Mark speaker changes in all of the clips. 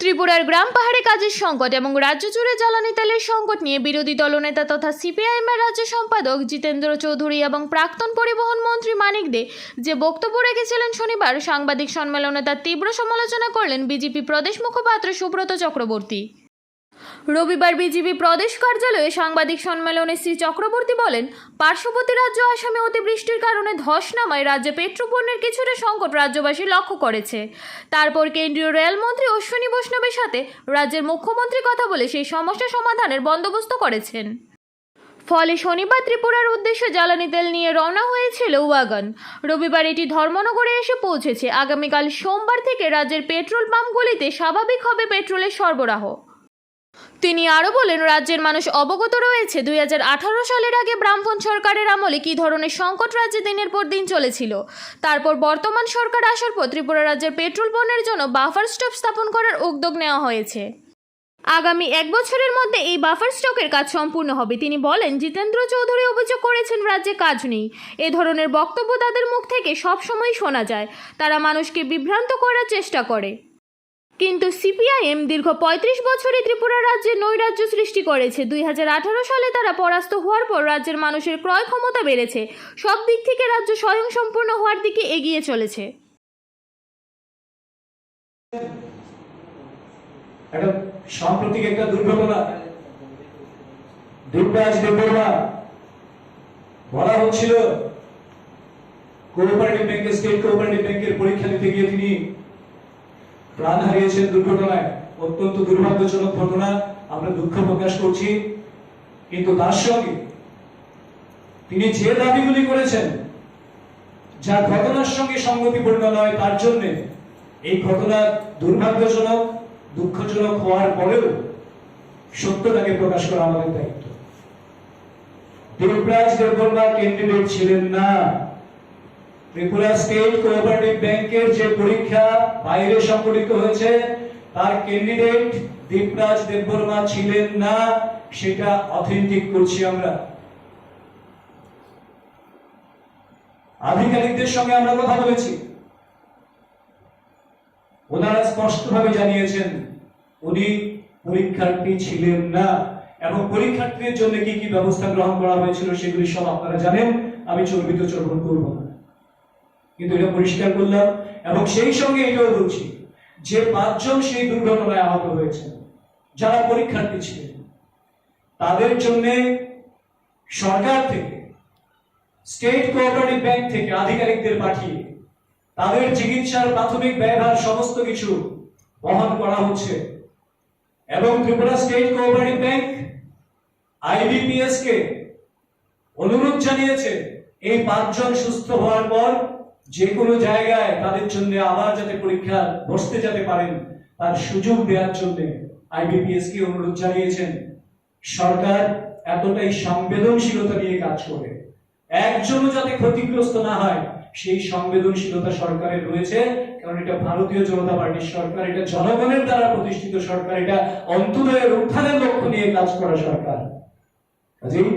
Speaker 1: ত্রিপুরার গ্রাম পাহাড়ে কাজের সংকট এবং রাজ্য জুড়ে জ্বালানি তেলের সংকট নিয়ে বিরোধী দলনেতা তথা সিপিআইএম এর রাজ্য সম্পাদক জিতেন্দ্র চৌধুরী এবং প্রাক্তন পরিবহন মন্ত্রী মানিক দে যে বক্তব্য রেখেছিলেন শনিবার, সাংবাদিক সম্মেলনে তার তীব্র সমালোচনা করলেন বিজেপি প্রদেশ মুখপাত্র সুব্রত চক্রবর্তী। রবিবার বিজেপি প্রদেশ কার্যালয়ে সাংবাদিক সম্মেলনে শ্রী চক্রবর্তী বলেন, পার্শ্ববর্তী রাজ্য আসামে অতিবৃষ্টির কারণে ধস নামায় রাজ্যে পেট্রোপণ্যের কিছুটা সংকট রাজ্যবাসী লক্ষ্য করেছে। তারপর কেন্দ্রীয় রেলমন্ত্রী অশ্বিনী বৈষ্ণবের সাথে রাজ্যের মুখ্যমন্ত্রী কথা বলে সেই সমস্যা সমাধানের বন্দোবস্ত করেছেন। ফলে শনিবার ত্রিপুরার উদ্দেশ্যে জ্বালানি তেল নিয়ে রওনা হয়েছিল ওয়াগন রবিবার এটি ধর্মনগরে এসে পৌঁছেছে। আগামীকাল সোমবার থেকে রাজ্যের পেট্রোল পাম্পগুলিতে স্বাভাবিক হবে পেট্রোলের সরবরাহ। তিনি আরও বলেন, রাজ্যের মানুষ অবগত রয়েছে দুই হাজার আঠারো সালের আগে ব্রাহ্মণ সরকারের আমলে কী ধরনের সংকট রাজ্যে দিনের পর দিন চলেছিল। তারপর বর্তমান সরকার আসার পর ত্রিপুরা রাজ্যের পেট্রোল পণ্যের জন্য বাফার স্টপ স্থাপন করার উদ্যোগ নেওয়া হয়েছে। আগামী এক বছরের মধ্যে এই বাফার স্টকের কাজ সম্পূর্ণ হবে। তিনি বলেন, জিতেন্দ্র চৌধুরী অভিযোগ করেছেন, রাজ্যে কাজ নেই। এ ধরনের বক্তব্য তাদের মুখ থেকে সবসময় শোনা যায়। তারা মানুষকে বিভ্রান্ত করার চেষ্টা করে। কিন্তু সিপিআইএম দীর্ঘ পঁয়ত্রিশ বছরে ত্রিপুরা রাজ্যে নৈরাজ্য সৃষ্টি করেছে। দুই হাজার আঠারো সালে তারা পরাস্ত হওয়ার পর রাজ্যের মানুষের ক্রয় ক্ষমতা বেড়েছে। সব দিক থেকে রাজ্য স্বয়ংসম্পূর্ণ হওয়ার দিকে এগিয়ে চলেছে।
Speaker 2: বলা হচ্ছিল, কোঅপারেটিভ ব্যাংকের স্টেট কোঅপারেটিভ ব্যাংকের পরীক্ষা দিতে গিয়ে তিনি প্রাণ হারিয়েছেন দুর্ঘটনায়, অত্যন্ত দুর্ভাগ্যজনক ঘটনা, আমরা দুঃখ প্রকাশ করছি। কিন্তু তার সঙ্গে তিনি যে দাবিগুলি করেছেন, যা ঘটনার সঙ্গে সঙ্গতিপূর্ণ নয়, তার জন্য এই ঘটনা দুর্ভাগ্যজনক, দুঃখজনক হওয়ার পরেও সত্যটাকে প্রকাশ করা আমাদের দায়িত্ব। দেবরাজ দেববর্মা ক্যান্ডিডেট ছিলেন না। ত্রিপুরা স্টেট কোঅপারেটিভ ব্যাংকের যে পরীক্ষা বাইরে সংগঠিত হয়েছে, তার ক্যান্ডিডেট দেবরাজ দেববর্মা ছিলেন না, সেটা অথেন্টিক করছি আমরা। আধিকারিকদের সঙ্গে আমরা কথা বলেছি। ওনারা স্পষ্টভাবে জানিয়েছেন, উনি পরীক্ষার্থী ছিলেন না। এবং পরীক্ষার্থীদের জন্য কি কি ব্যবস্থা গ্রহণ করা হয়েছিল, সেগুলি সব আপনারা জানেন। আমি চর্বিত চর্বণ করব না। কিন্তু এটা পরিষ্কার করলাম এবং সেই সঙ্গে এটাও বলছি যে পাঁচজন সেই দুর্ঘটনায় আহত হয়েছেন, যারা পরীক্ষার্থী ছিলেন, তাদের জন্য সরকার থেকে স্টেট কোঅপারেটিভ ব্যাংক থেকে আধিকারিকদের পাঠিয়ে তাদের চিকিৎসার প্রাথমিক ব্যয়ভার সমস্ত কিছু বহন করা হচ্ছে এবং Tripura state cooperative bank IBPS কে অনুরোধ জানিয়েছে এই পাঁচজন সুস্থ হওয়ার পর যে কোনো জায়গায় তাদের জন্য আবার যাতে পরীক্ষা বসতে যেতে পারেন, তার সুযোগ দেওয়ার জন্য আইবিপিএস কে অনুরোধ জানিয়েছেন। সরকার এতটাই সংবেদনশীলতা নিয়ে কাজ করে। একজনও যাতে ক্ষতিগ্রস্ত না হয়, সেই সংবেদনশীলতা সরকারের রয়েছে, কারণ এটা ভারতীয় জনতা পার্টির সরকার, এটা জনগণের দ্বারা প্রতিষ্ঠিত সরকার, এটা অন্তদয়ের উত্থানের লক্ষ্য নিয়ে কাজ করা সরকার। কাজেই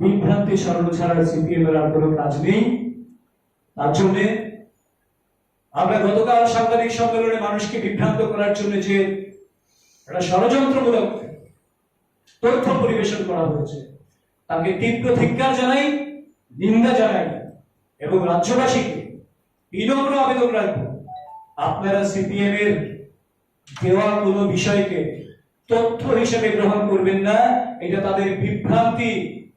Speaker 2: বিভ্রান্তি সরানো ছাড়া সিপিএম এর আর কোনো কাজ নেই। তার জন্য আমরা গতকাল সাংবাদিক সম্মেলনে মানুষকে বিভ্রান্ত করার জন্য যে একটা ষড়যন্ত্রমূলক তথ্য পরিবেশন করা হয়েছে, তাকে তীব্র ধিক্কার জানাই, নিন্দা জানাই এবং রাজ্যবাসীকে বিনম্র আবেদন রাখব। আপনারা সিপিএম এর দেওয়া কোনো বিষয়কে তথ্য হিসেবে গ্রহণ করবেন না, এটা তাদের বিভ্রান্তি।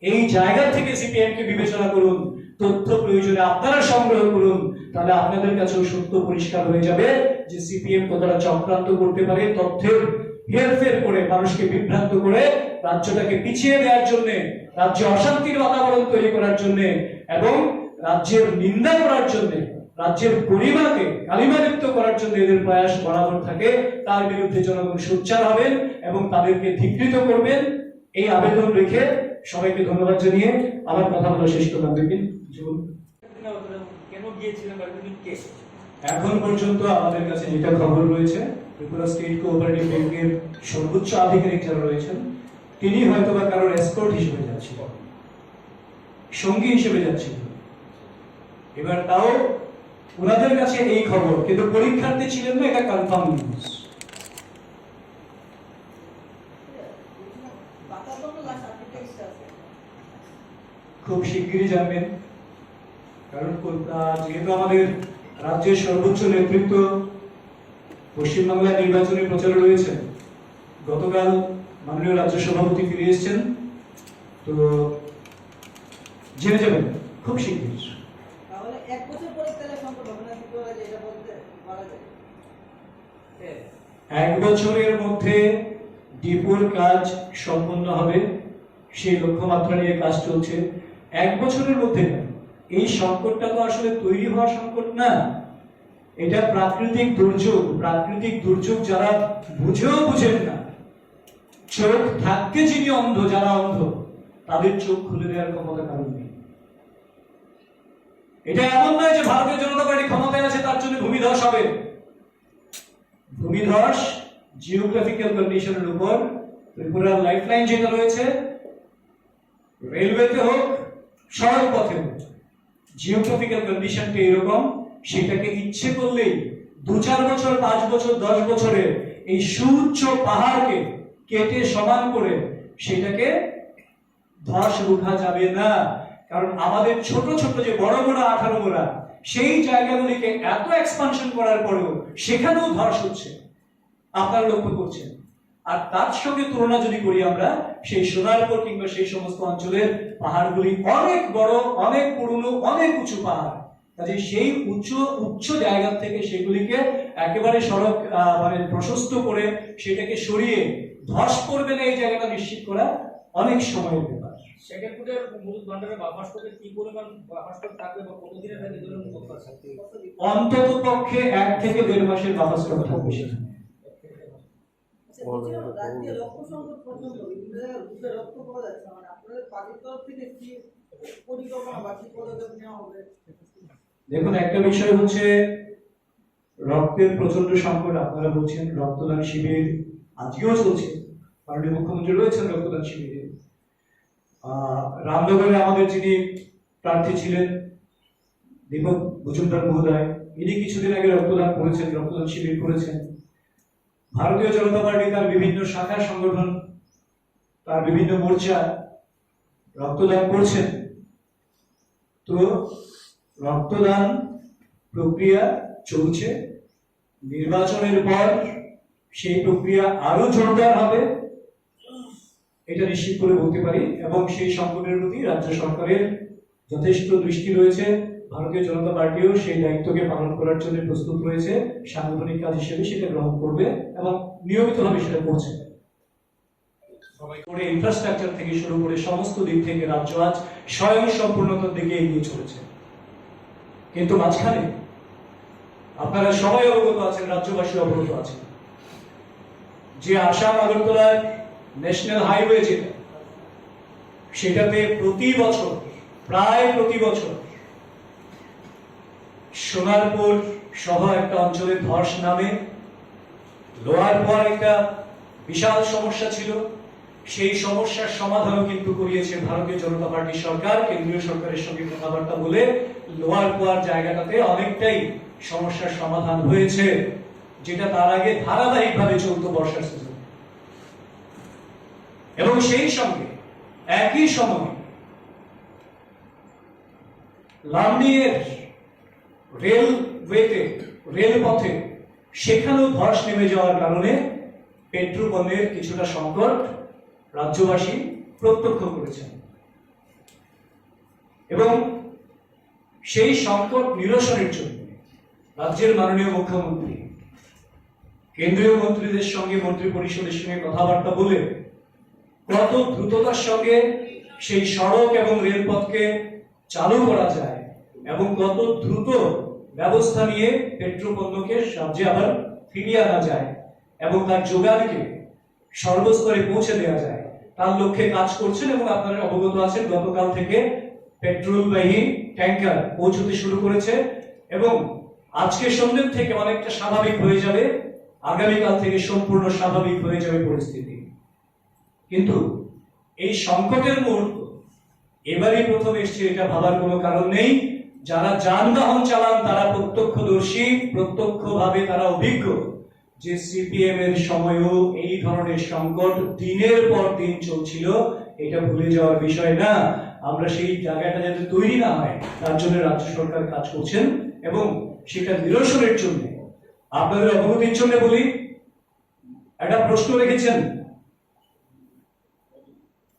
Speaker 2: এই জায়গা থেকে সিপিএম কে বিবেচনা করুন। তথ্য প্রয়োজনে আপনারা সংগ্রহ করুন, তাহলে আপনাদের কাছেও সত্য পরিষ্কার হয়ে যাবে যে সিপিএম কতটা চক্রান্ত করতে পারে তথ্যের হেরফের করে মানুষকে বিভ্রান্ত করে রাজ্যটাকে পিছিয়ে দেওয়ার জন্য, রাজ্যে অশান্তির বাতাবরণ তৈরি করার জন্য এবং রাজ্যের নিন্দা করার জন্য, রাজ্যের পরিবারকে কালিমালিপ্ত করার জন্য এদের প্রয়াস বরাবর থাকে, তার বিরুদ্ধে জনগণ সোচ্চার হবেন এবং তাদেরকে ধিকৃত করবেন। এই আবেদন রেখে সবাইকে ধন্যবাদ জানিয়ে আমার কথা বলা শেষ করলাম দেখবেন এখন পর্যন্ত আমাদের কাছে যেটা খবর রয়েছে ত্রিপুরা স্টেট কোঅপারেটিভ ব্যাংকের সর্বোচ্চ আধিকারিক যারা রয়েছেন তিনি হয়তো বা কারোর এসকর্ট হিসেবে যাচ্ছিল সঙ্গী হিসেবে যাচ্ছিল। এবার তাও ওনাদের কাছে এই খবর কিন্তু পরীক্ষার্থী ছিলেন না এটা কনফার্ম নিউজ খুব শিগগিরই জানবেন। যেহেতু আমাদের রাজ্যের সর্বোচ্চ নেতৃত্ব পশ্চিমবাংলার নির্বাচনী প্রচারে রয়েছেন গতকাল মাননীয় রাজ্য সভাপতি ফিরে এসেছেন তো জেনে যাবেন খুব শিগগির।
Speaker 3: যায়?
Speaker 2: এক বছরের মধ্যে ডিপোর কাজ সম্পন্ন হবে সেই লক্ষ্যমাত্রা নিয়ে কাজ চলছে। এক বছরের মধ্যে না। এই সংকটটা তো আসলে তৈরি হওয়া সংকট না। এটা প্রাকৃতিক দুর্যোগ। প্রাকৃতিক দুর্যোগ যারা বুঝেও বুঝেন না, চোখ থাকতে যিনি অন্ধ, যারা অন্ধ, তাদের চোখ খুলে দেওয়ার ক্ষমতা কারণ নেই। এটা এমন নয় যে ভারতীয় জনতা পার্টি ক্ষমতায় আছে, তার জন্য ভূমিধস হবে। ভূমিধস জিওগ্রাফিক্যাল কন্ডিশনের উপর, ত্রিপুরার লাইফলাইন যেটা রয়েছে রেলওয়েতে হোক সড়ক পথে হোক জিওগ্রাফিক্যাল কন্ডিশনটা এরকম, সেটাকে ইচ্ছে করলেই দু চার বছর, পাঁচ বছর, দশ বছরে এই সুউচ্চ পাহাড়কে কেটে সমান করে সেটাকে ধস রুখা যাবে না। কারণ আমাদের ছোট ছোট যে বড় বড় আঠারো মোড়া, সেই জায়গাগুলিকে এত এক্সপানশন করার পরেও সেখানেও ধস হচ্ছে। আপনারা লক্ষ্য করছেন। আর তার সঙ্গে তুলনা যদি করি আমরা সেই সোনারপুর কিংবা সেই সমস্ত অঞ্চলের পাহাড়গুলি অনেক বড় অনেক পুরনো অনেক উঁচু পাহাড়। কাজে সেই উচ্চ উচ্চ জায়গা থেকে সেগুলিকে একেবারে সড়ক মানে প্রশস্ত করে সেটাকে সরিয়ে ধস পড়বে না এই জায়গাটা নিশ্চিত করা অনেক সময়ের ব্যাপার।
Speaker 4: সেকেন্ড ফুটের মূল ভান্ডারে বাফার স্টকে কি পরিমাণ বাফার স্টক থাকবে বা কতদিনের থাকে ধরুন
Speaker 2: অন্তত পক্ষে এক থেকে দেড় মাসের বাফার স্টক থাকবে সেখানে। দেখুন একটা বিষয় হচ্ছে রক্তের প্রচণ্ড সংকট আপনারা বলছেন রক্তদান শিবির আজকেও চলছে। মাননীয় মুখ্যমন্ত্রী রয়েছেন রক্তদান শিবিরে। আহ, রামনগরে আমাদের যিনি প্রার্থী ছিলেন দীপক মজুমদার মহোদয় ইনি কিছুদিন আগে রক্তদান করেছেন রক্তদান শিবির করেছেন। ভারতীয় জনতা পার্টি তার বিভিন্ন শাখা সংগঠন, তার বিভিন্ন মোর্চা রক্তদান করছেন। তো রক্তদান প্রক্রিয়া চলছে। নির্বাচনের পর সেই প্রক্রিয়া আরও জোরদার হবে, এটা নিশ্চিত করে বলতে পারি। এবং সেই সংকটের প্রতি রাজ্য সরকারের যথেষ্ট দৃষ্টি রয়েছে। ভারতীয় জনতা পার্টিও সেই দায়িত্বকে পালন করার জন্য প্রস্তুত রয়েছে। সাংগঠনিক কাজ হিসেবে সেটা গ্রহণ করবে এবং নিয়মিতভাবে সেটা করছে। করে ইনফ্রাস্ট্রাকচার থেকে শুরু করে সমস্ত দিক থেকে রাজ্য আজ স্বয়ং সম্পূর্ণতার দিকে এগিয়ে চলেছে। কিন্তু মাঝখানে আপনারা সবাই অবগত আছেন, রাজ্যবাসী অবগত আছেন, যে আসাম, আগরতলার ন্যাশনাল হাইওয়ে যেটা, সেটাতে প্রতি বছর, প্রায় প্রতি বছর সোনারপুর সহ একটা অঞ্চলে ধস নামে। লোয়ার পর একটা বিশাল সমস্যা ছিল। সেই সমস্যার সমাধানও কিন্তু করিয়েছে ভারতীয় জনতা পার্টি সরকার। কেন্দ্রীয় সরকারের সঙ্গে কথাবার্তা বলে লোয়ার পোয়ার জায়গাটাতে অনেকটাই সমস্যার সমাধান হয়েছে, যেটা তার আগে ধারাবাহিকভাবে চলতো বর্ষার সিজন এবং সেই সঙ্গে একই সময় লামডিংয়ের রেলওয়েতে রেলপথে সেখানেও ধস নেমে যাওয়ার কারণে পেট্রো পণ্যের কিছুটা সংকট রাজ্যবাসী প্রত্যক্ষ করেছেন। এবং সেই সংকট নিরসনের জন্য রাজ্যের মাননীয় মুখ্যমন্ত্রী, কেন্দ্রীয় মন্ত্রীদের সঙ্গে মন্ত্রী পরিষদের সঙ্গে কথাবার্তা বলে কত দ্রুততার সঙ্গে সেই সড়ক এবং রেলপথকে চালু করা যায় এবং কত দ্রুত ব্যবস্থা নিয়ে পেট্রো পণ্যকে রাজ্যে আবার ফিরিয়ে আনা যায় এবং তার যোগানকে সর্বস্তরে পৌঁছে দেওয়া যায়। তার লক্ষ্যে কাজ করছেন এবং আপনারা অবগত আছেন, গতকাল থেকে পেট্রোলবাহী ট্যাঙ্কার পৌঁছতে শুরু করেছে এবং আজকে সন্ধ্যের থেকে অনেকটা স্বাভাবিক হয়ে যাবে। আগামীকাল থেকে সম্পূর্ণ স্বাভাবিক হয়ে যাবে পরিস্থিতি। কিন্তু এই সংকটের মুহূর্ত, এবারই প্রথম এসছে, এটা ভাবার কোনো কারণ নেই। যারা যানবাহন চালান, তারা প্রত্যক্ষদর্শী, প্রত্যক্ষভাবে তারা অভিজ্ঞ যে সিপিএম এর সময়ও এই ধরনের সংকট দিনের পর দিন চলছিল। এটা ভুলে যাওয়ার বিষয় না। আমরা সেই জায়গাটা যাতে তৈরি না হয়, তার জন্য রাজ্য সরকার কাজ করছেন এবং সেটা নিরসনের জন্য। আপনাদের অবগতির জন্য বলি, একটা প্রশ্ন রেখেছেন।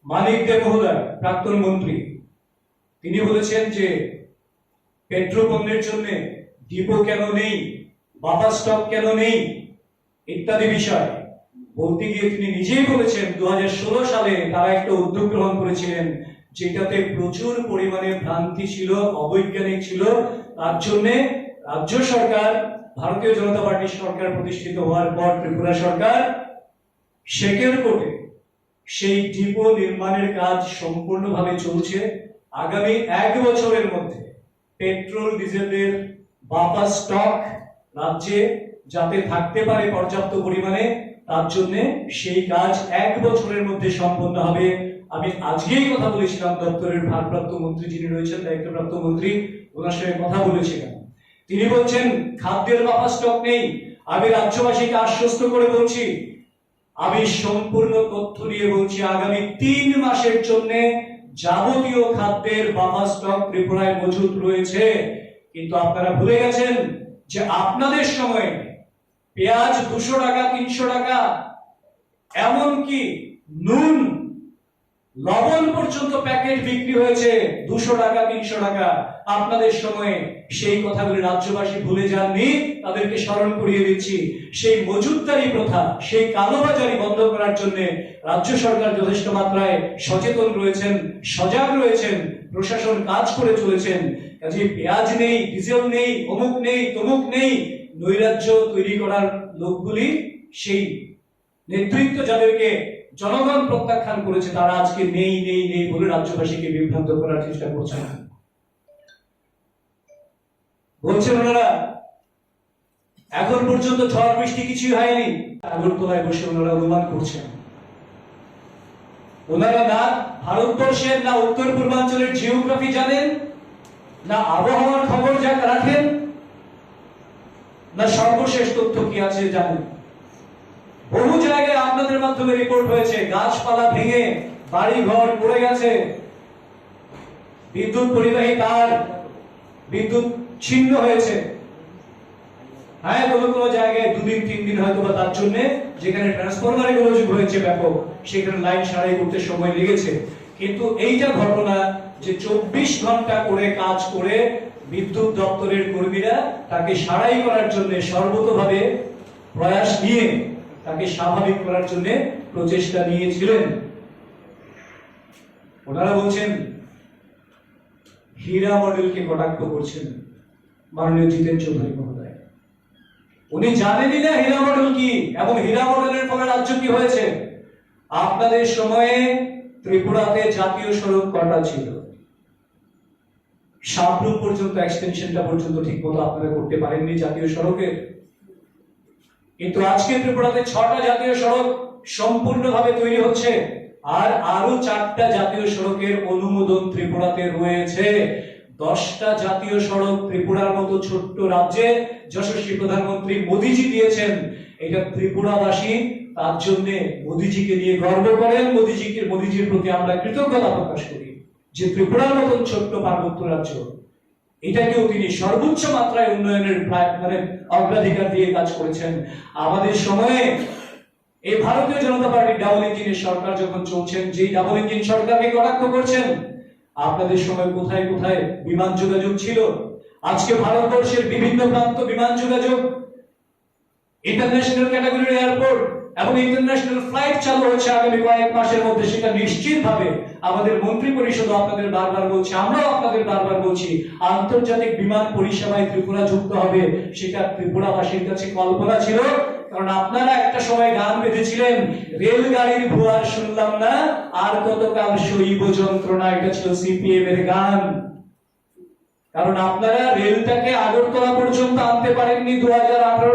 Speaker 2: মানিক দে মহোদয়, প্রাক্তন মন্ত্রী। তিনি বলেছেন যে পেট্রোপণ্যের জন্য ডিপো কেন নেই? বাফার স্টক কেন নেই? ইত্যাদি বিষয়। বলতে গিয়ে তিনি নিজেই বলেছেন দু হাজার ষোলো সালে তারা একটা উদ্যোগ গ্রহণ করেছিলেন, যেটাতে প্রচুর পরিমাণে ভ্রান্তি ছিল, অবৈজ্ঞানিক ছিল। তার জন্যে রাজ্য সরকার, ভারতীয় জনতা পার্টির সরকার প্রতিষ্ঠিত হওয়ার পর ত্রিপুরা সরকার শেকের কোটে সেই ডিপো নির্মাণের কাজ সম্পূর্ণভাবে চলছে। আগামী এক বছরের মধ্যে পেট্রোল, ডিজেলের বাফার স্টক রাজ্যে যাতে থাকতে পারে পর্যাপ্ত পরিমাণে, তার জন্য সেই কাজ এক বছরের মধ্যে সম্পন্ন হবে। আমি আজকেই কথা বলেছিলাম দপ্তরের ভারপ্রাপ্ত মন্ত্রী যিনি রয়েছেন, দায়িত্বপ্রাপ্ত মন্ত্রী, ওনার সঙ্গে কথা বলেছিলাম তিনি বলছেন, খাদ্যের বাফার স্টক নেই। আমি রাজ্যবাসীকে আশ্বস্ত করে বলছি, আমি সম্পূর্ণ তথ্য দিয়ে বলছি, আগামী তিন মাসের জন্য যাবতীয় খাদ্যের বাফার স্টক ত্রিপুরায় মজুদ রয়েছে। কিন্তু আপনারা ভুলে গেছেন যে আপনাদের সময়ে পেঁয়াজ দুশো টাকা, তিনশো টাকা, এমনকি নুন লবণ পর্যন্ত প্যাকেট বিক্রি হয়েছে দুশো টাকা, তিনশো টাকা। আপনাদের সময়ে সেই কথাগুলি রাজ্যবাসী ভুলে যাননি, তাদেরকে স্মরণ করিয়ে দিচ্ছি। সেই মজুতদারি প্রথা, সেই কালোবাজারি বন্ধ করার জন্য রাজ্য সরকার যথেষ্ট মাত্রায় সচেতন রয়েছেন, সজাগ রয়েছেন, প্রশাসন কাজ করে চলেছেন। কাজে পেঁয়াজ নেই, ডিজেল নেই, অমুক নেই, তমুক নেই, নৈরাজ্য তৈরি করার লোকগুলি সেই নেতৃত্ব যাদেরকে জনগণ প্রত্যাখ্যান করেছে, তারা আজকে নেই নেই নেই বলে রাজ্যবাসীকে বিভ্রান্ত করার চেষ্টা করছেন বলছেন ওনারা, এখন পর্যন্ত ঝড় বৃষ্টি কিছুই হয়নি। আগরতলায় বসে ওনারা অনুমান করছেন। ওনারা না ভারতবর্ষের, না উত্তর পূর্বাঞ্চলের জিওগ্রাফি জানেন, না আবহাওয়ার খবর যা রাখেন, না সর্বশেষ তথ্য কি আছে জানেন। বহু জায়গায় আপনাদের মাধ্যমে রিপোর্ট হয়েছে, গাছপালা ভেঙে বাড়ি ঘর পড়ে গেছে। বিদ্যুৎ পরিবাহী তার বিদ্যুৎ ছিন্ন হয়েছে। হ্যাঁ কোনো কোনো জায়গায় দুদিন তিন দিন হয়তো বা তার জন্য যেখানে ট্রান্সফরমারে গোলযোগ হয়েছে ব্যাপক, সেখানে লাইন সারাই করতে সময় লেগেছে। কিন্তু এইটা ঘটনা যে চব্বিশ ঘণ্টা করে কাজ করে বিদ্যুৎ দপ্তরের কর্মীরা তাকে সারাই করার জন্য সর্বতভাবে প্রয়াস নিয়ে তাকে স্বাভাবিক করার জন্য প্রচেষ্টা নিয়েছিলেন। ওনারা বলছেন, হীরা মডেলকে কটাক্ষ করছেন মাননীয় জিতেন চৌধুরী মহোদয়। উনি জানেনই না হীরা মডেল কি, এবং হীরা মডেলের ফলে রাজ্য কি হয়েছে। আপনাদের সময়ে ত্রিপুরাতে জাতীয় সড়ক কটা ছিল? সাবরুম পর্যন্ত এক্সটেনশনটা পর্যন্ত ঠিক মতো আপনারা করতে পারেননি জাতীয় সড়কের। কিন্তু আজকে ত্রিপুরাতে ছটা জাতীয় সড়ক সম্পূর্ণভাবে তৈরি হচ্ছে। আর আরও চারটা জাতীয় সড়কের অনুমোদন ত্রিপুরাতে রয়েছে। দশটা জাতীয় সড়ক ত্রিপুরার মতো ছোট্ট রাজ্যে যশস্বী প্রধানমন্ত্রী মোদিজি দিয়েছেন। এটা ত্রিপুরাবাসী, তার জন্য মোদিজিকে নিয়ে গর্ব করেন। মোদিজিকে মোদিজির প্রতি আমরা কৃতজ্ঞতা প্রকাশ করি যে ত্রিপুরার মতন ছোট্ট পার্বত্য রাজ্য এটাকেও তিনি সর্বোচ্চ মাত্রায় উন্নয়নের মানে অগ্রাধিকার দিয়ে কাজ করেছেন। আমাদের সময়ে এই ভারতীয় জনতা পার্টির ডাবল ইঞ্জিনের সরকার যখন চলছেন, যেই ডাবল ইঞ্জিন সরকারকে কটাক্ষ করছেন, আপনাদের সময় কোথায় কোথায় বিমান যোগাযোগ ছিল? আজকে ভারতবর্ষের বিভিন্ন প্রান্ত বিমান যোগাযোগ, ইন্টারন্যাশনাল ক্যাটাগরির এয়ারপোর্ট এবং ইন্টারন্যাশনাল ফ্লাইট চালু হচ্ছে আগামী কয়েক মাসের মধ্যে। সেটা নিশ্চিতভাবে আমাদের মন্ত্রী পরিষদ আপনাদের বারবার বলছে, আমরাও আপনাদের বারবার বলছি, আন্তর্জাতিক বিমান পরিষেবায় ত্রিপুরা যুক্ত হবে সেটা ত্রিপুরাবাসীর কাছে কল্পনা ছিল। কারণ আপনারা একটা সময় গান বেঁধেছিলেন, রেলগাড়ির ভুয়ার শুনলাম না, আর কতকাল শৈব যন্ত্রণা এটা ছিল সিপিএম এর গান। কারণ আপনারা রেলটাকে আগরতলা পর্যন্ত আনতে পারেননি দু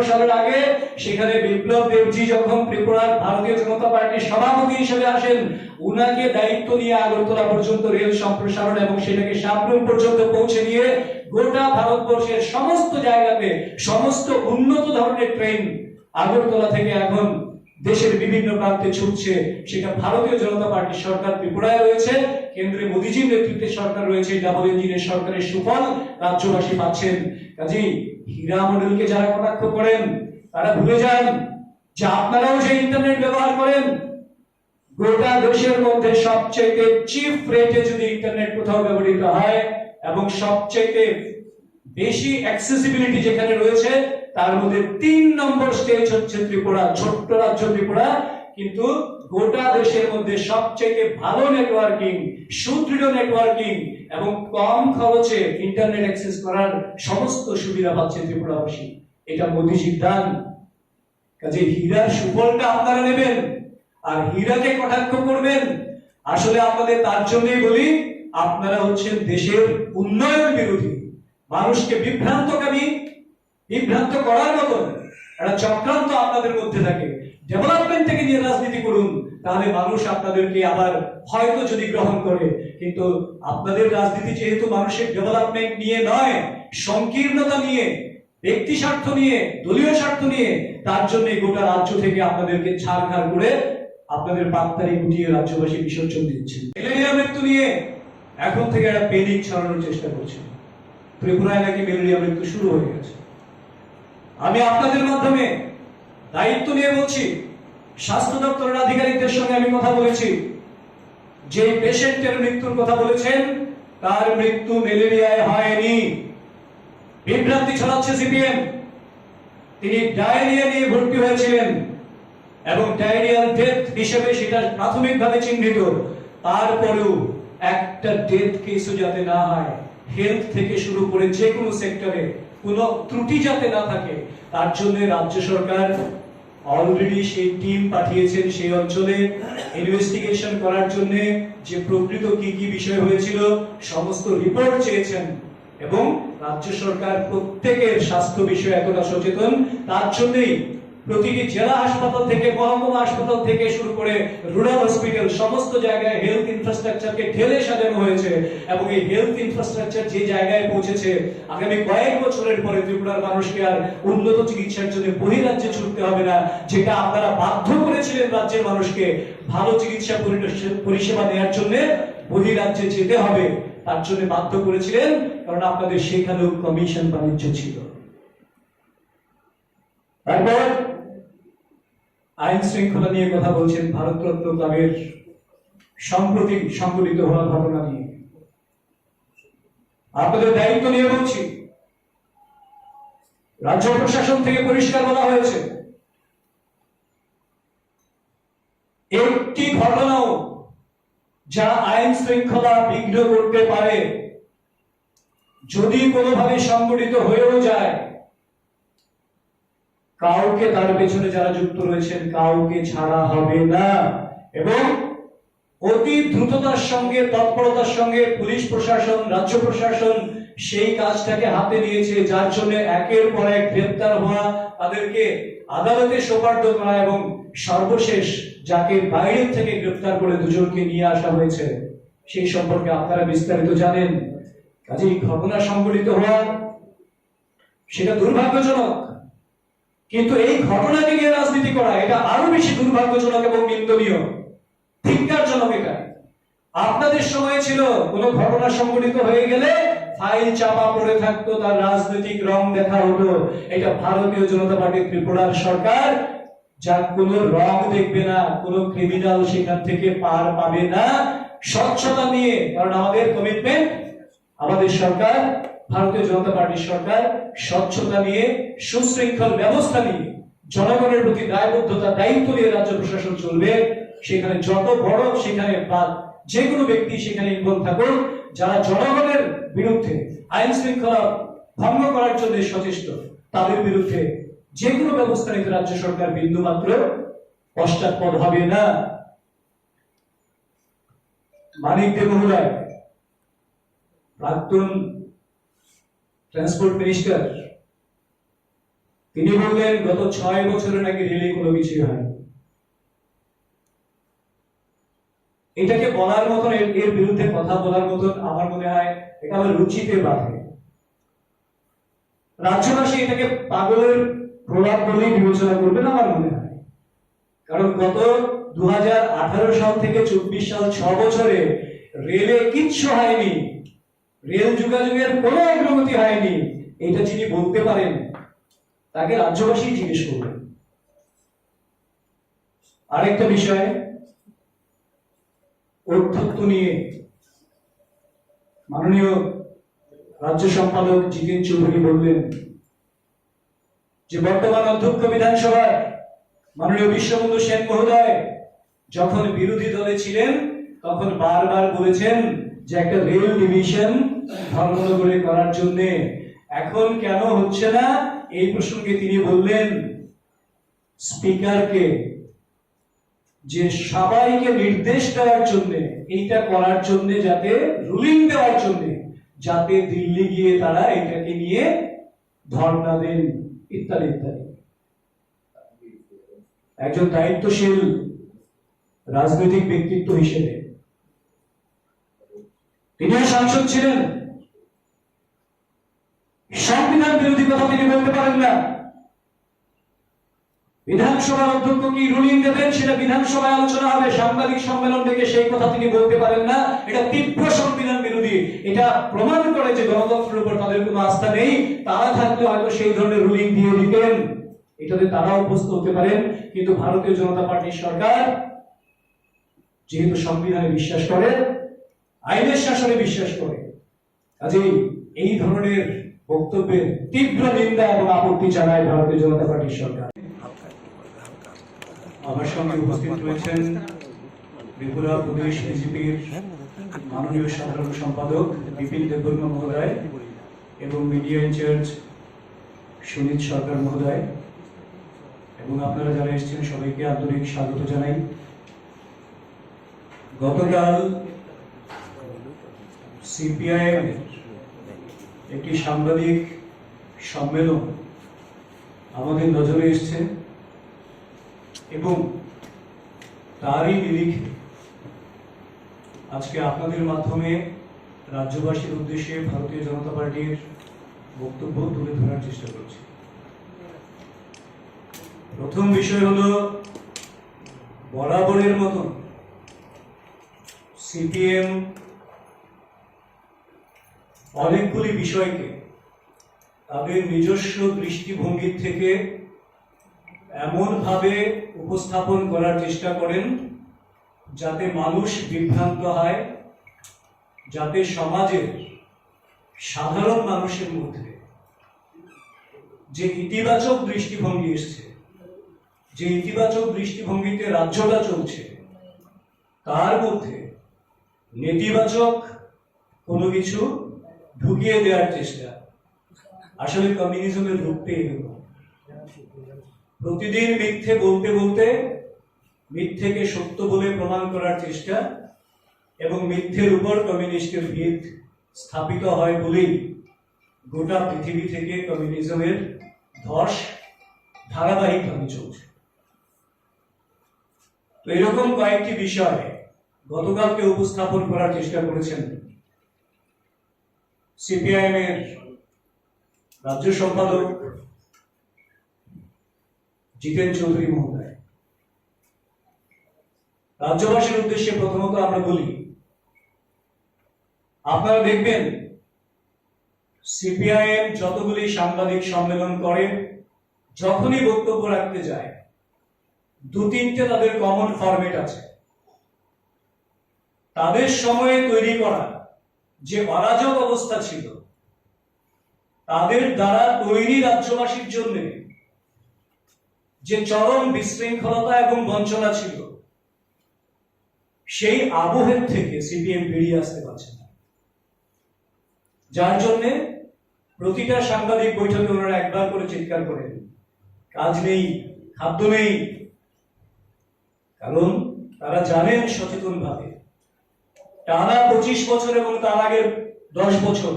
Speaker 2: সালের আগে। সেখানে বিপ্লব দেবজি যখন ত্রিপুরার ভারতীয় জনতা পার্টির সভাপতি হিসেবে আসেন, উনাকে দায়িত্ব নিয়ে আগরতলা পর্যন্ত রেল সম্প্রসারণ এবং সেটাকে সাবরুম পর্যন্ত পৌঁছে দিয়ে গোটা ভারতবর্ষের সমস্ত জায়গাতে সমস্ত উন্নত ধরনের ট্রেন আগরতলা থেকে এখন দেশের বিভিন্ন প্রান্তে ছুটছে, সেটা ভারতীয় জনতা পার্টির সরকার ত্রিপুরায় রয়েছে, কেন্দ্রে মোদীজির নেতৃত্বে সরকার রয়েছে ডাবল ইঞ্জিনের সরকারের সুফল রাজ্যবাসী পাচ্ছেন। কাজেই হীরা মডেলকে যারা কটাক্ষ করেন, তারা ভুলে যান যে আপনারাও যে ইন্টারনেট ব্যবহার করেন, গোটা দেশের মধ্যে সবচেয়ে চিপ রেটে যদি ইন্টারনেট কোথাও ব্যবহৃত হয়, এবং সবচেয়ে বেশি অ্যাক্সেসিবিলিটি যেখানে রয়েছে তার মধ্যে তিন নম্বর স্টেজ হচ্ছে ত্রিপুরা, ছোট্ট রাজ্য ত্রিপুরা। কিন্তু গোটা দেশের মধ্যে সবচেয়ে ভালো নেটওয়ার্কিং সুদৃঢ় নেটওয়ার্কিং এবং কম খরচে ইন্টারনেট অ্যাক্সেস করার সমস্ত সুবিধা পাচ্ছে ত্রিপুরাবাসী। এটা মোদীজির দান কাজে হীরার সুফলটা আপনারা নেবেন, আর হীরাকে কটাক্ষ করবেন? আসলে আপনাদের তার জন্যই বলি, আপনারা হচ্ছেন দেশের উন্নয়ন বিরোধী। মানুষকে বিভ্রান্তকারী বিভ্রান্ত করার মতন একটা চক্রান্ত আপনাদের মধ্যে থাকে। ডেভেলপমেন্ট থেকে নিয়ে রাজনীতি করুন, তাহলে মানুষ আপনাদেরকে আবার হয়তো যদি গ্রহণ করে। কিন্তু আপনাদের রাজনীতি যেহেতু মানুষের ডেভেলপমেন্ট নিয়ে নয়, সংকীর্ণতা নিয়ে, ব্যক্তি স্বার্থ নিয়ে, দলীয় স্বার্থ নিয়ে, তার জন্য গোটা রাজ্য থেকে আপনাদেরকে ছাড়খাড় করে আপনাদের পাত্তারি গুটিয়ে রাজ্যবাসী বিসর্জন দিচ্ছেন ম্যালেরিয়া মৃত্যু নিয়ে এখন থেকে একটা পেনিক ছড়ানোর চেষ্টা করছে ত্রিপুরায় নাকি ম্যালেরিয়া মৃত্যু শুরু হয়ে গেছে। আমি আপনাদের মাধ্যমে দায়িত্ব নিয়ে বলছি, স্বাস্থ্য দপ্তরের আধিকারিকদের সঙ্গে আমি কথা বলেছি। যে পেশেন্টের মৃত্যুর কথা বলেছেন, তার মৃত্যু ম্যালেরিয়ায় হয়নি। বিভ্রান্তি ছড়াচ্ছে সিপিএম। তিনি ডায়রিয়া নিয়ে ভর্তি হয়েছিলেন এবং ডায়রিয়াল ডেথ হিসেবে সেটা প্রাথমিকভাবে চিহ্নিত। তারপরেও একটা ডেথ কেসও যাতে না হয় হেলথ থেকে শুরু করে যে কোনো সেক্টরে কোনো ত্রুটি যাতে না থাকে, তার জন্য রাজ্য সরকার অলরেডি সেই টিম পাঠিয়েছেন সেই অঞ্চলে ইনভেস্টিগেশন করার জন্য যে প্রকৃত কি কি বিষয় হয়েছিল, সমস্ত রিপোর্ট চেয়েছেন এবং রাজ্য সরকার প্রত্যেকের স্বাস্থ্য বিষয়ে এতটা সচেতন, তার জন্যই প্রতিটি জেলা হাসপাতাল থেকে, মহকুমা হাসপাতাল থেকে শুরু করে রুরাল হসপিটাল, সমস্ত জায়গায় হেলথ ইনফ্রাস্ট্রাকচারকে ঢেলে সাজানো হয়েছে এবং এই হেলথ ইনফ্রাস্ট্রাকচার যে জায়গায় পৌঁছেছে, আগামী কয়েক বছরের পরে ত্রিপুরার মানুষকে আর উন্নত চিকিৎসার জন্য বহিরাজ্যে ছুটতে হবে না, যেটা আপনারা বাধ্য করেছিলেন রাজ্যের মানুষকে ভালো চিকিৎসা পরিষেবা দেওয়ার জন্য বহিরাজ্যে যেতে হবে, তার জন্য বাধ্য করেছিলেন, কারণ আপনাদের সেখানেও কমিশন বাণিজ্য ছিল। তারপর আইন শৃঙ্খলা নিয়ে কথা বলছেন ভারতরত্ন ক্লাবের সম্প্রতি সংঘটিত হওয়া ঘটনা নিয়ে। আপনাদের দায়িত্ব নিয়ে বলছি, রাজ্য প্রশাসন থেকে পরিষ্কার বলা হয়েছে, একটি ঘটনাও যা আইন শৃঙ্খলা বিঘ্ন করতে পারে, যদি কোনোভাবে সংগঠিত হয়েও যায় কাউকে তার পেছনে যারা যুক্ত রয়েছেন, কাউকে ছাড়া হবে না। এবং অতি দ্রুততার সঙ্গে, তৎপরতার সঙ্গে পুলিশ প্রশাসন, রাজ্য প্রশাসন সেই কাজটাকে হাতে নিয়েছে, যার জন্য একের পর এক গ্রেপ্তার হওয়া তাদেরকে আদালতে সোপার্দ করা এবং সর্বশেষ যাকে বাইরের থেকে গ্রেপ্তার করে দুজনকে নিয়ে আসা হয়েছে, সেই সম্পর্কে আপনারা বিস্তারিত জানেন। কাজেই ঘটনা সংঘটিত হওয়া সেটা দুর্ভাগ্যজনক। কিন্তু এই ঘটনাকে নিয়ে রাজনীতি করা, এটা আরও বেশি দুর্ভাগ্যজনক এবং নিন্দনীয়। ধিক্কারজনক এটা। আপনাদের সময় ছিল, কোনো ঘটনা সংঘটিত হয়ে গেলে ফাইল চাপা পড়ে থাকতো, তার রাজনৈতিক রং দেখা হতো। এটা ভারতীয় জনতা পার্টি ত্রিপুরার সরকার যার কোনো রং দেখবে না, কোনো ক্রিমিনাল সেখান থেকে পার পাবে না। স্বচ্ছতা নিয়ে, কারণ আমাদের কমিটমেন্ট আমাদের সরকার, ভারতীয় জনতা পার্টির সরকার স্বচ্ছতা নিয়ে, সুশৃঙ্খল ব্যবস্থা নিয়ে, জনগণের প্রতি দায়বদ্ধতা, দায়িত্ব নিয়ে রাজ্য প্রশাসন চলবে। সেখানে যত বড় সেখানে বা যে কোনো ব্যক্তি সেখানে ইনভলভ থাকুক যারা জনগণের বিরুদ্ধে আইন শৃঙ্খলা ভঙ্গ করার জন্য সচেষ্ট, তাদের বিরুদ্ধে যে কোনো ব্যবস্থা নিতে রাজ্য সরকার বিন্দু মাত্র পশ্চাৎপদ হবে না। মানিক দে মহোদয়, প্রাক্তন ট্রান্সপোর্ট মিনিস্টার তিনি বললেন, গত ছয় বছরে নাকি রেলে কোনো কিছু হয় এটাকে বলার মতন, এর এর বিরুদ্ধে কথা বলার মতন আমার মনে হয় এটা আমার রুচিতে বাধে। রাজ্যবাসী এটাকে পাগলের প্রভাব বলেই বিবেচনা করবেন আমার মনে হয়। কারণ গত দু হাজার আঠারো সাল থেকে চব্বিশ সাল ছ বছরে রেলে কিচ্ছু হয়নি। রেল যোগাযোগের কোনো অগ্রগতি হয়নি। এটা যিনি বলতে পারেন, তাকে রাজ্যবাসী জিজ্ঞেস করবেন। আরেকটা বিষয় অধ্যত্ব নিয়ে মাননীয় রাজ্য সম্পাদক জিতেন চৌধুরী বললেন যে, বর্তমান অধ্যক্ষ বিধানসভায় মাননীয় বিশ্ববন্ধু সেন মহোদয় যখন বিরোধী দলে ছিলেন, তখন বারবার বলেছেন যে, একটা রেল ডিভিশন ধর্মনগরে করার জন্য। এখন কেন হচ্ছে না? এই প্রসঙ্গে তিনি বললেন, স্পিকারকে যে সবাইকে নির্দেশ দেওয়ার জন্য, এইটা করার জন্য, যাতে রুলিং দেওয়ার জন্য, যাতে দিল্লি গিয়ে তারা এটাকে নিয়ে ধর্ণা দেন, ইত্যাদি ইত্যাদি। একজন দায়িত্বশীল রাজনৈতিক ব্যক্তিত্ব হিসেবে। তিনিও সাংসদ ছিলেন। সংবিধান বিরোধী কথা তিনি বলতে পারেন না। বিধানসভার অধ্যক্ষ কি রুলিং দেবেন? সেটা বিধানসভায় আলোচনা হবে। সাংবাদিক সম্মেলন থেকে সেই কথা তিনি বলতে পারেন না। এটা তীব্র সংবিধান বিরোধী। এটা প্রমাণ করে যে গণতন্ত্রের উপর তাদের কোনো আস্থা নেই। তারা থাকলে হয়তো সেই ধরনের রুলিং দিয়ে দিতেন। এটাতে তারা অভ্যস্ত হতে পারেন। কিন্তু ভারতীয় জনতা পার্টির সরকার যেহেতু সংবিধানে বিশ্বাস করে, আইনের শাসনে বিশ্বাস করে, কাজেই এই ধরনের বক্তব্যের তীব্র নিন্দা এবং আপত্তি জানায় ভারতীয় জনতা পার্টির সরকার। আমার সঙ্গে উপস্থিত রয়েছেন ত্রিপুরা প্রদেশ বিজেপির মাননীয় সাধারণ সম্পাদক বিপিন দেববর্মা মহোদয় এবং মিডিয়া ইনচার্জ সুনীত সরকার মহোদয়। এবং আপনারা যারা এসেছেন, সবাইকে আন্তরিক স্বাগত জানাই। গতকাল সিপিআইএম একটি সাংবাদিক সম্মেলন আমাদের নজরে এসছে এবং তারই নিরিখে আজকে আপনাদের মাধ্যমে রাজ্যবাসীর উদ্দেশ্যে ভারতীয় জনতা পার্টির বক্তব্য তুলে ধরার চেষ্টা করছি। প্রথম বিষয় হলো বরাবরের মতন সিপিএম অনেকগুলি বিষয়কে তাদের নিজস্ব দৃষ্টিভঙ্গির থেকে এমনভাবে উপস্থাপন করার চেষ্টা করেন যাতে মানুষ বিভ্রান্ত হয়, যাতে সমাজের সাধারণ মানুষের মধ্যে যে ইতিবাচক দৃষ্টিভঙ্গি এসছে, যে ইতিবাচক দৃষ্টিভঙ্গিতে রাজ্যটা চলছে, তার মধ্যে নেতিবাচক কোনো কিছু ঢুকিয়ে দেওয়ার চেষ্টা। আসলে কমিউনিজমের রূপ পেয়ে গেল প্রতিদিন মিথ্যে বলতে বলতে মিথ্যেকে সত্য বলে প্রমাণ করার চেষ্টা এবং মিথ্যের উপর কমিউনিস্টের ভিত স্থাপিত হয় বলেই গোটা পৃথিবী থেকে কমিউনিজমের ধস ধারাবাহিকভাবে চলছে। তো এরকম কয়েকটি বিষয় গতকালকে উপস্থাপন করার চেষ্টা করেছেন সিপিআইএম এর রাজ্য সম্পাদক জিতেন চৌধুরী মহোদয়। রাজ্যবাসীর উদ্দেশ্যে প্রথমত আমরা বলি, আপনারা দেখবেন সিপিআইএম যতগুলি সাংবাদিক সম্মেলন করে, যখনই বক্তব্য রাখতে যায় দু তিনটে তাদের কমন ফরম্যাট আছে। তাদের সময়ে তৈরি করা যে অরাজক অবস্থা ছিল, তাদের দ্বারা তৈরি রাজ্যবাসীর জন্য যে চরম বিশৃঙ্খলতা এবং বঞ্চনা ছিল, সেই আবহের থেকে সিপিএম বেরিয়ে আসতে পারছে না। যার জন্যে প্রতিটা সাংবাদিক বৈঠকে ওনারা একবার করে চিৎকার করেন, কাজ নেই, খাদ্য নেই। কারণ তারা জানেন সচেতন ভাবে টানা পঁচিশ বছর এবং তার আগের দশ বছর।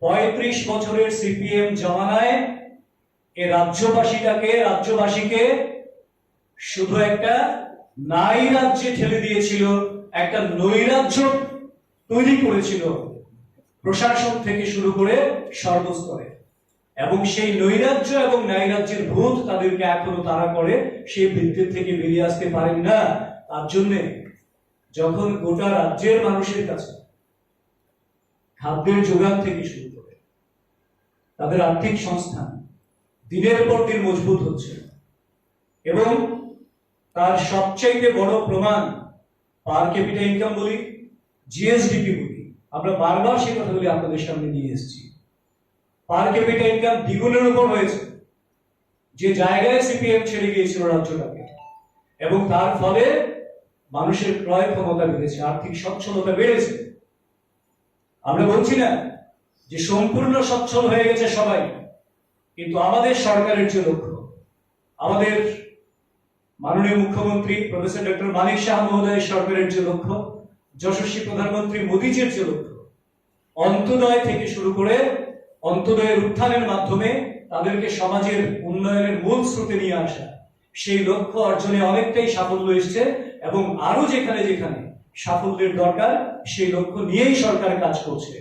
Speaker 2: পঁয়ত্রিশ বছরের সিপিএম জমানায় এ রাজ্যবাসীটাকে, রাজ্যবাসীকে শুধু একটা নাই রাজ্যে ঠেলে দিয়েছিল, একটা নৈরাজ্য তৈরি করেছিল প্রশাসন থেকে শুরু করে সর্বস্তরে। এবং সেই নৈরাজ্য এবং নৈরাজ্যের ভূত তাদেরকে এখনও তারা করে, সেই বৃত্তির থেকে বেরিয়ে আসতে পারেন না। তার জন্যে যখন গোটা রাজ্যের মানুষের কাছে খাদ্যের যোগান থেকে শুরু করে, তাদের আর্থিক সংস্থান দিনের পর দিন মজবুত হচ্ছে। এবং তার সবচাইতে বড় প্রমাণ পার ক্যাপিটা ইনকাম বলি, জিএসডিপি বলি। আমরা বারবার সেই কথাগুলি আপনাদের সামনে নিয়ে এসেছি। পার ক্যাপিটা ইনকাম দ্বিগুণের উপর হয়েছে। যে জায়গায় সিপিএম ছেড়ে গিয়েছিল রাজ্যটাকে, এবং তার ফলে মানুষের ক্রয় ক্ষমতা বেড়েছে, আর্থিক সচ্ছলতা বেড়েছে। আমরা বলছি না যে সম্পূর্ণ সচ্ছল হয়ে গেছে সবাই, কিন্তু আমাদের সরকারের যে লক্ষ্য, আমাদের মাননীয় মুখ্যমন্ত্রী প্রফেসর ডক্টর মানিক শাহ মহোদয়ের সরকারের যে লক্ষ্য, যশস্বী প্রধানমন্ত্রী মোদীজির যে লক্ষ্য, অন্তোদয় থেকে শুরু করে অন্তোদয়ের উত্থানের মাধ্যমে তাদেরকে সমাজের উন্নয়নের মূল স্রোতে নিয়ে আসা, সেই লক্ষ্য অর্জনে অনেকটাই সাফল্য এসছে। এবং আরও যেখানে যেখানে সাফল্যের দরকার সেই লক্ষ্য নিয়েই সরকার কাজ করছে।